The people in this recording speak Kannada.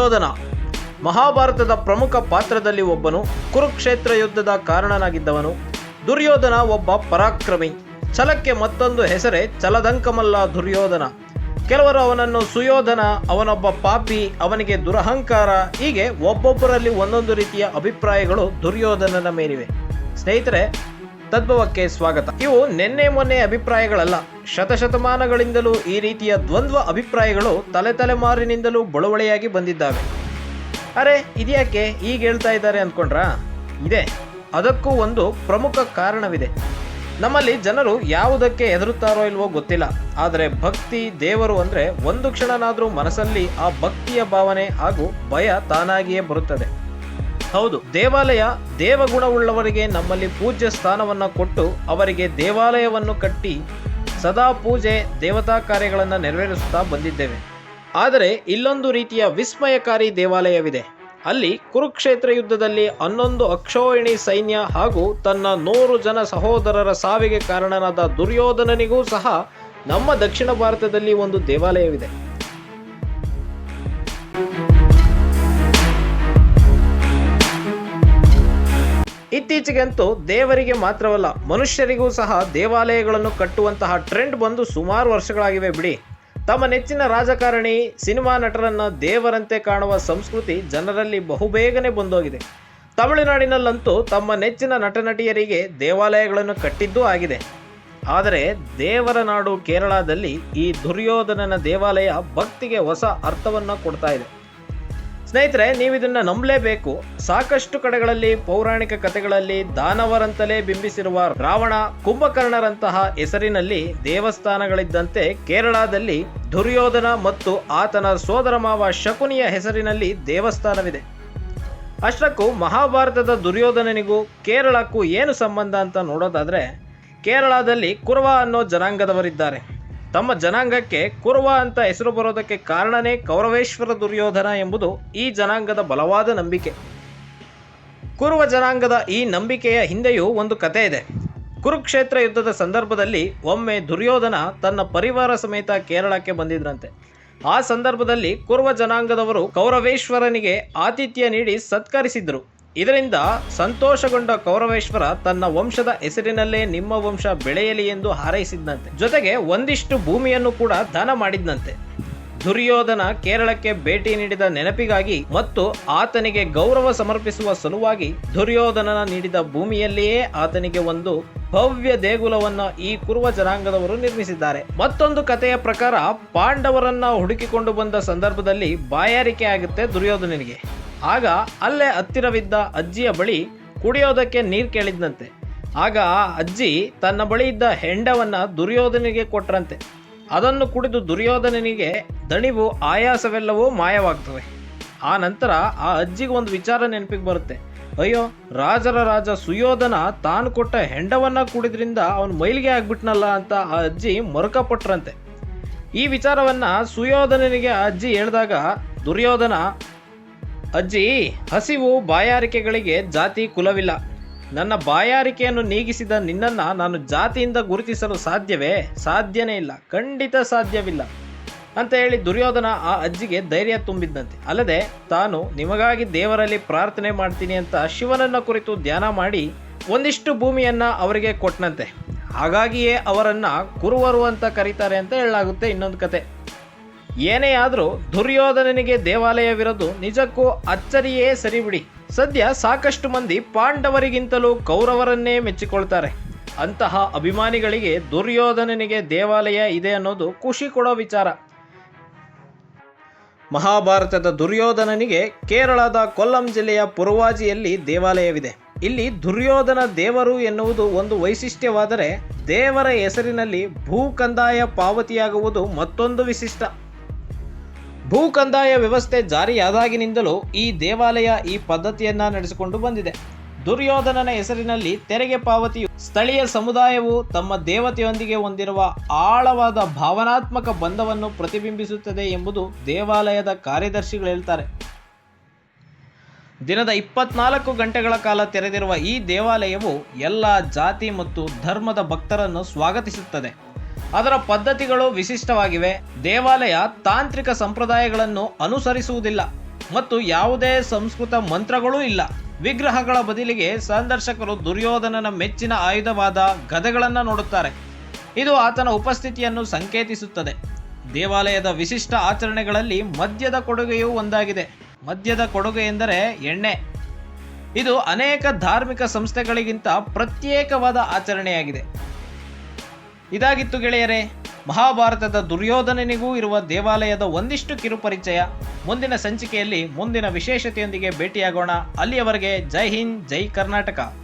ದುರ್ಯೋಧನ ಮಹಾಭಾರತದ ಪ್ರಮುಖ ಪಾತ್ರದಲ್ಲಿ ಒಬ್ಬನು ಕುರುಕ್ಷೇತ್ರ ಯುದ್ಧದ ಕಾರಣನಾಗಿದ್ದವನು. ದುರ್ಯೋಧನ ಒಬ್ಬ ಪರಾಕ್ರಮಿ. ಛಲಕ್ಕೆ ಮತ್ತೊಂದು ಹೆಸರೇ ಛಲದಂಕಮಲ್ಲ ದುರ್ಯೋಧನ. ಕೆಲವರು ಅವನನ್ನು ಸುಯೋಧನ ಅವನೊಬ್ಬ ಪಾಪಿ, ಅವನಿಗೆ ದುರಹಂಕಾರ, ಹೀಗೆ ಒಬ್ಬೊಬ್ಬರಲ್ಲಿ ಒಂದೊಂದು ರೀತಿಯ ಅಭಿಪ್ರಾಯಗಳು ದುರ್ಯೋಧನನ ಮೇಲಿವೆ. ಸ್ನೇಹಿತರೆ ತದ್ಭವಕ್ಕೆ ಸ್ವಾಗತ. ಇವು ನಿನ್ನೆ ಮೊನ್ನೆ ಅಭಿಪ್ರಾಯಗಳಲ್ಲ. ಶತಶತಮಾನಗಳಿಂದಲೂ ಈ ರೀತಿಯ ದ್ವಂದ್ವ ಅಭಿಪ್ರಾಯಗಳು ತಲೆ ತಲೆಮಾರಿನಿಂದಲೂ ಬಳುವಳಿಯಾಗಿ ಬಂದಿದ್ದಾವೆ. ಅರೆ, ಇದ್ಯಾಕೆ ಈಗ ಹೇಳ್ತಾ ಇದ್ದಾರೆ ಅಂದ್ಕೊಂಡ್ರಾ ಇದೆ. ಅದಕ್ಕೂ ಒಂದು ಪ್ರಮುಖ ಕಾರಣವಿದೆ. ನಮ್ಮಲ್ಲಿ ಜನರು ಯಾವುದಕ್ಕೆ ಹೆದರುತ್ತಾರೋ ಇಲ್ವೋ ಗೊತ್ತಿಲ್ಲ. ಆದರೆ ಭಕ್ತಿ, ದೇವರು ಅಂದ್ರೆ ಒಂದು ಕ್ಷಣನಾದರೂ ಮನಸ್ಸಲ್ಲಿ ಆ ಭಕ್ತಿಯ ಭಾವನೆ ಹಾಗೂ ಭಯ ತಾನಾಗಿಯೇ ಬರುತ್ತದೆ. ಹೌದು, ದೇವಾಲಯ ದೇವಗುಣವುಳ್ಳವರಿಗೆ ನಮ್ಮಲ್ಲಿ ಪೂಜ್ಯ ಸ್ಥಾನವನ್ನು ಕೊಟ್ಟು ಅವರಿಗೆ ದೇವಾಲಯವನ್ನು ಕಟ್ಟಿ ಸದಾ ಪೂಜೆ ದೇವತಾ ಕಾರ್ಯಗಳನ್ನು ನೆರವೇರಿಸುತ್ತಾ ಬಂದಿದ್ದೇವೆ. ಆದರೆ ಇಲ್ಲೊಂದು ರೀತಿಯ ವಿಸ್ಮಯಕಾರಿ ದೇವಾಲಯವಿದೆ. ಅಲ್ಲಿ ಕುರುಕ್ಷೇತ್ರ ಯುದ್ಧದಲ್ಲಿ ಹನ್ನೊಂದು ಅಕ್ಷೋಹಿಣಿ ಸೈನ್ಯ ಹಾಗೂ ತನ್ನ ನೂರು ಜನ ಸಹೋದರರ ಸಾವಿಗೆ ಕಾರಣನಾದ ದುರ್ಯೋಧನನಿಗೂ ಸಹ ನಮ್ಮ ದಕ್ಷಿಣ ಭಾರತದಲ್ಲಿ ಒಂದು ದೇವಾಲಯವಿದೆ. ಇತ್ತೀಚೆಗಂತೂ ದೇವರಿಗೆ ಮಾತ್ರವಲ್ಲ, ಮನುಷ್ಯರಿಗೂ ಸಹ ದೇವಾಲಯಗಳನ್ನು ಕಟ್ಟುವಂತಹ ಟ್ರೆಂಡ್ ಬಂದು ಸುಮಾರು ವರ್ಷಗಳಾಗಿವೆ ಬಿಡಿ. ತಮ್ಮ ನೆಚ್ಚಿನ ರಾಜಕಾರಣಿ, ಸಿನಿಮಾ ನಟರನ್ನ ದೇವರಂತೆ ಕಾಣುವ ಸಂಸ್ಕೃತಿ ಜನರಲ್ಲಿ ಬಹುಬೇಗನೆ ಬಂದೋಗಿದೆ. ತಮಿಳುನಾಡಿನಲ್ಲಂತೂ ತಮ್ಮ ನೆಚ್ಚಿನ ನಟನಟಿಯರಿಗೆ ದೇವಾಲಯಗಳನ್ನು ಕಟ್ಟಿದ್ದೂ ಆಗಿದೆ. ಆದರೆ ದೇವರ ನಾಡು ಕೇರಳದಲ್ಲಿ ಈ ದುರ್ಯೋಧನನ ದೇವಾಲಯ ಭಕ್ತಿಗೆ ಹೊಸ ಅರ್ಥವನ್ನು ಕೊಡ್ತಾ ಇದೆ. ಸ್ನೇಹಿತರೆ, ನೀವು ಇದನ್ನ ನಂಬಲೇಬೇಕು. ಸಾಕಷ್ಟು ಕಡೆಗಳಲ್ಲಿ ಪೌರಾಣಿಕ ಕಥೆಗಳಲ್ಲಿ ದಾನವರಂತಲೇ ಬಿಂಬಿಸಿರುವ ರಾವಣ, ಕುಂಭಕರ್ಣರಂತಹ ಹೆಸರಿನಲ್ಲಿ ದೇವಸ್ಥಾನಗಳಿದ್ದಂತೆ ಕೇರಳದಲ್ಲಿ ದುರ್ಯೋಧನ ಮತ್ತು ಆತನ ಸೋದರ ಮಾವ ಶಕುನಿಯ ಹೆಸರಿನಲ್ಲಿ ದೇವಸ್ಥಾನವಿದೆ. ಅಷ್ಟಕ್ಕೂ ಮಹಾಭಾರತದ ದುರ್ಯೋಧನನಿಗೂ ಕೇರಳಕ್ಕೂ ಏನು ಸಂಬಂಧ ಅಂತ ನೋಡೋದಾದ್ರೆ, ಕೇರಳದಲ್ಲಿ ಕುರ್ವ ಅನ್ನೋ ಜನಾಂಗದವರಿದ್ದಾರೆ. ತಮ್ಮ ಜನಾಂಗಕ್ಕೆ ಕುರುವ ಅಂತ ಹೆಸರು ಬರೋದಕ್ಕೆ ಕಾರಣನೇ ಕೌರವೇಶ್ವರ ದುರ್ಯೋಧನ ಎಂಬುದು ಈ ಜನಾಂಗದ ಬಲವಾದ ನಂಬಿಕೆ. ಕುರುವ ಜನಾಂಗದ ಈ ನಂಬಿಕೆಯ ಹಿಂದೆಯೂ ಒಂದು ಕತೆ ಇದೆ. ಕುರುಕ್ಷೇತ್ರ ಯುದ್ಧದ ಸಂದರ್ಭದಲ್ಲಿ ಒಮ್ಮೆ ದುರ್ಯೋಧನ ತನ್ನ ಪರಿವಾರ ಸಮೇತ ಕೇರಳಕ್ಕೆ ಬಂದಿದ್ರಂತೆ. ಆ ಸಂದರ್ಭದಲ್ಲಿ ಕುರುವ ಜನಾಂಗದವರು ಕೌರವೇಶ್ವರನಿಗೆ ಆತಿಥ್ಯ ನೀಡಿ ಸತ್ಕರಿಸಿದ್ರು. ಇದರಿಂದ ಸಂತೋಷಗೊಂಡ ಕೌರವೇಶ್ವರ ತನ್ನ ವಂಶದ ಹೆಸರಿನಲ್ಲೇ ನಿಮ್ಮ ವಂಶ ಬೆಳೆಯಲಿ ಎಂದು ಹಾರೈಸಿದ್ನಂತೆ. ಜೊತೆಗೆ ಒಂದಿಷ್ಟು ಭೂಮಿಯನ್ನು ಕೂಡ ದಾನ ಮಾಡಿದ್ನಂತೆ. ದುರ್ಯೋಧನ ಕೇರಳಕ್ಕೆ ಭೇಟಿ ನೀಡಿದ ನೆನಪಿಗಾಗಿ ಮತ್ತು ಆತನಿಗೆ ಗೌರವ ಸಮರ್ಪಿಸುವ ಸಲುವಾಗಿ ದುರ್ಯೋಧನನ ನೀಡಿದ ಭೂಮಿಯಲ್ಲಿಯೇ ಆತನಿಗೆ ಒಂದು ಭವ್ಯ ದೇಗುಲವನ್ನು ಈ ಕುರುವ ಜನಾಂಗದವರು ನಿರ್ಮಿಸಿದ್ದಾರೆ. ಮತ್ತೊಂದು ಕಥೆಯ ಪ್ರಕಾರ ಪಾಂಡವರನ್ನ ಹುಡುಕಿಕೊಂಡು ಬಂದ ಸಂದರ್ಭದಲ್ಲಿ ಬಾಯಾರಿಕೆ ಆಗುತ್ತೆ ದುರ್ಯೋಧನನಿಗೆ ಆಗ ಅಲ್ಲೇ ಹತ್ತಿರವಿದ್ದ ಅಜ್ಜಿಯ ಬಳಿ ಕುಡಿಯೋದಕ್ಕೆ ನೀರು ಕೇಳಿದ್ನಂತೆ. ಆಗ ಆ ಅಜ್ಜಿ ತನ್ನ ಬಳಿ ಇದ್ದ ಹೆಂಡವನ್ನ ದುರ್ಯೋಧನಿಗೆ ಕೊಟ್ರಂತೆ. ಅದನ್ನು ಕುಡಿದು ದುರ್ಯೋಧನನಿಗೆ ದಣಿವು, ಆಯಾಸವೆಲ್ಲವೂ ಮಾಯವಾಗ್ತವೆ. ಆ ನಂತರ ಆ ಅಜ್ಜಿಗೆ ಒಂದು ವಿಚಾರ ನೆನಪಿಗೆ ಬರುತ್ತೆ. ಅಯ್ಯೋ, ರಾಜರ ರಾಜ ಸುಯೋಧನ ತಾನು ಕೊಟ್ಟ ಹೆಂಡವನ್ನ ಕುಡಿದ್ರಿಂದ ಅವನು ಮೈಲಿಗೆ ಆಗ್ಬಿಟ್ನಲ್ಲ ಅಂತ ಆ ಅಜ್ಜಿ ಮರುಕಪಟ್ರಂತೆ. ಈ ವಿಚಾರವನ್ನ ಸುಯೋಧನನಿಗೆ ಅಜ್ಜಿ ಹೇಳಿದಾಗ, ದುರ್ಯೋಧನ ಅಜ್ಜಿ, ಹಸಿವು ಬಾಯಾರಿಕೆಗಳಿಗೆ ಜಾತಿ ಕುಲವಿಲ್ಲ. ನನ್ನ ಬಾಯಾರಿಕೆಯನ್ನು ನೀಗಿಸಿದ ನಿನ್ನನ್ನು ನಾನು ಜಾತಿಯಿಂದ ಗುರುತಿಸಲು ಸಾಧ್ಯವೇ? ಸಾಧ್ಯನೇ ಇಲ್ಲ. ಖಂಡಿತ ಸಾಧ್ಯವಿಲ್ಲ. ಅಂತ ಹೇಳಿ ದುರ್ಯೋಧನ ಆ ಅಜ್ಜಿಗೆ ಧೈರ್ಯ ತುಂಬಿದ್ದಂತೆ. ಅಲ್ಲದೆ, ತಾನು ನಿಮಗಾಗಿ ದೇವರಲ್ಲಿ ಪ್ರಾರ್ಥನೆ ಮಾಡ್ತೀನಿ ಅಂತ ಶಿವನನ್ನ ಕುರಿತು ಧ್ಯಾನ ಮಾಡಿ ಒಂದಿಷ್ಟು ಭೂಮಿಯನ್ನ ಅವರಿಗೆ ಕೊಟ್ಟನಂತೆ ಹಾಗಾಗಿಯೇ ಅವರನ್ನ ಕುರುವರು ಅಂತ ಕರೀತಾರೆ ಅಂತ ಹೇಳಲಾಗುತ್ತೆ ಇನ್ನೊಂದು ಕತೆ. ಏನೇ ಆದರೂ ದುರ್ಯೋಧನನಿಗೆ ದೇವಾಲಯವಿರೋದು ನಿಜಕ್ಕೂ ಅಚ್ಚರಿಯೇ ಸರಿ ಬಿಡಿ ಸದ್ಯ ಸಾಕಷ್ಟು ಮಂದಿ ಪಾಂಡವರಿಗಿಂತಲೂ ಕೌರವರನ್ನೇ ಮೆಚ್ಚಿಕೊಳ್ತಾರೆ. ಅಂತಹ ಅಭಿಮಾನಿಗಳಿಗೆ ದುರ್ಯೋಧನನಿಗೆ ದೇವಾಲಯ ಇದೆ ಅನ್ನೋದು ಖುಷಿ ಕೊಡೋ ವಿಚಾರ. ಮಹಾಭಾರತದ ದುರ್ಯೋಧನನಿಗೆ ಕೇರಳದ ಕೊಲ್ಲಂ ಜಿಲ್ಲೆಯ ಪುರವಾಜಿಯಲ್ಲಿ ದೇವಾಲಯವಿದೆ. ಇಲ್ಲಿ ದುರ್ಯೋಧನ ದೇವರು ಎನ್ನುವುದು ಒಂದು ವೈಶಿಷ್ಟ್ಯವಾದರೆ ದೇವರ ಹೆಸರಿನಲ್ಲಿ ಭೂ ಕಂದಾಯ ಪಾವತಿಯಾಗುವುದು ಮತ್ತೊಂದು ವಿಶಿಷ್ಟ. ಭೂ ಕಂದಾಯ ವ್ಯವಸ್ಥೆ ಜಾರಿಯಾದಾಗಿನಿಂದಲೂ ಈ ದೇವಾಲಯ ಈ ಪದ್ಧತಿಯನ್ನ ನಡೆಸಿಕೊಂಡು ಬಂದಿದೆ. ದುರ್ಯೋಧನನ ಹೆಸರಿನಲ್ಲಿ ತೆರಿಗೆ ಪಾವತಿಯು ಸ್ಥಳೀಯ ಸಮುದಾಯವು ತಮ್ಮ ದೇವತೆಯೊಂದಿಗೆ ಹೊಂದಿರುವ ಆಳವಾದ ಭಾವನಾತ್ಮಕ ಬಂಧವನ್ನು ಪ್ರತಿಬಿಂಬಿಸುತ್ತದೆ ಎಂಬುದು ದೇವಾಲಯದ ಕಾರ್ಯದರ್ಶಿಗಳು ಹೇಳ್ತಾರೆ. ದಿನದ ಇಪ್ಪತ್ನಾಲ್ಕು ಗಂಟೆಗಳ ಕಾಲ ತೆರೆದಿರುವ ಈ ದೇವಾಲಯವು ಎಲ್ಲ ಜಾತಿ ಮತ್ತು ಧರ್ಮದ ಭಕ್ತರನ್ನು ಸ್ವಾಗತಿಸುತ್ತದೆ. ಅದರ ಪದ್ಧತಿಗಳು ವಿಶಿಷ್ಟವಾಗಿವೆ. ದೇವಾಲಯ ತಾಂತ್ರಿಕ ಸಂಪ್ರದಾಯಗಳನ್ನು ಅನುಸರಿಸುವುದಿಲ್ಲ ಮತ್ತು ಯಾವುದೇ ಸಂಸ್ಕೃತ ಮಂತ್ರಗಳೂ ಇಲ್ಲ. ವಿಗ್ರಹಗಳ ಬದಲಿಗೆ ಸಂದರ್ಶಕರು ದುರ್ಯೋಧನನ ಮೆಚ್ಚಿನ ಆಯುಧವಾದ ಗದೆಗಳನ್ನು ನೋಡುತ್ತಾರೆ. ಇದು ಆತನ ಉಪಸ್ಥಿತಿಯನ್ನು ಸಂಕೇತಿಸುತ್ತದೆ. ದೇವಾಲಯದ ವಿಶಿಷ್ಟ ಆಚರಣೆಗಳಲ್ಲಿ ಮದ್ಯದ ಕೊಡುಗೆಯೂ ಒಂದಾಗಿದೆ. ಮದ್ಯದ ಕೊಡುಗೆ ಎಂದರೆ ಎಣ್ಣೆ. ಇದು ಅನೇಕ ಧಾರ್ಮಿಕ ಸಂಸ್ಥೆಗಳಿಗಿಂತ ಪ್ರತ್ಯೇಕವಾದ ಆಚರಣೆಯಾಗಿದೆ. ಇದಾಗಿತ್ತು ಗೆಳೆಯರೇ, ಮಹಾಭಾರತದ ದುರ್ಯೋಧನನಿಗೂ ಇರುವ ದೇವಾಲಯದ ಒಂದಿಷ್ಟು ಕಿರುಪರಿಚಯ. ಮುಂದಿನ ಸಂಚಿಕೆಯಲ್ಲಿ ಮುಂದಿನ ವಿಶೇಷತೆಯೊಂದಿಗೆ ಭೇಟಿಯಾಗೋಣ. ಅಲ್ಲಿಯವರೆಗೆ ಜೈ ಹಿಂದ್, ಜೈ ಕರ್ನಾಟಕ.